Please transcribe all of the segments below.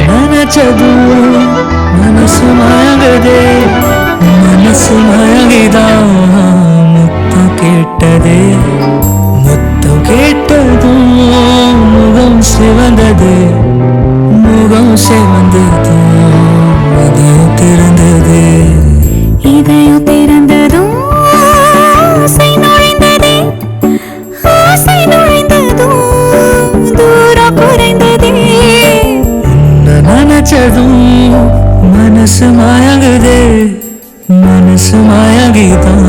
நினைச்சது மனசு மயங்குதே மனசு மயங்கிதான் முத்தம் கேட்டதே முத்தம் கேட்டதும் முகம் சிவந்தது முகம் சிவந்ததும் இதயம் திறந்தது. இதயம் திறந்ததும் ஆசை நுழைந்ததே ஆசை நுழைந்ததும் தூரம் குறைந்ததே. நினைச்சதும் மனசு மயங்குதே மனசு மயங்கிதான்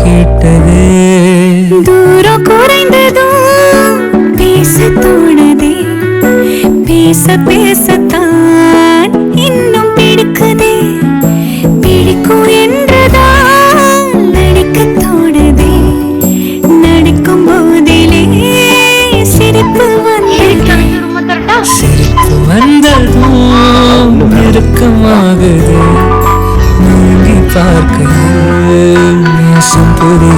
கேட்டதே பேச பேசத்தான் இன்னும் பிடிக்குதே. பிடிக்கும் என்றுதான் நடிக்க தோணுதே. நடிக்கும் போதிலே சிரிப்பு வந்ததே. சிரிப்பு வந்ததும் நெருக்கமாகுது. பார்க்க நேசம் புரிய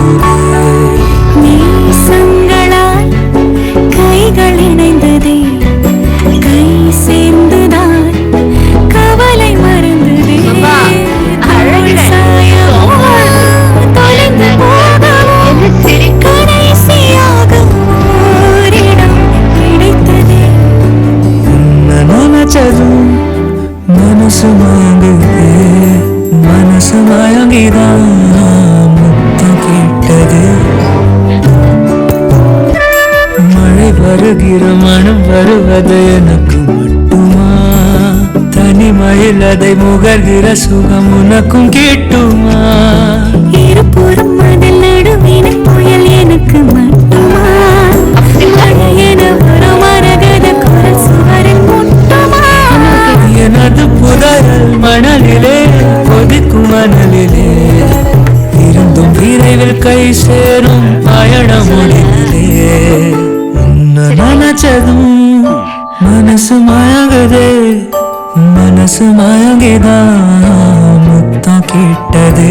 மனசு மயங்குது மனசு மயங்கிதான் முத்தம் கேட்டது மழை வருகிற மனம் வருவது எனக்கு மட்டுமா தனிமையில் அதை முகர்கிற சுகம் உனக்கும் கேட்டுமா எனது புதரல் மணலிலே கொதிக்கும் மணலிலே. இருந்தும் விரைவில் கை சேரும் பயண மொழியிலே உன்னை நினைச்சதும் மனசு மயங்குதே மனசு மயங்கிதான் முத்தம் கேட்டது.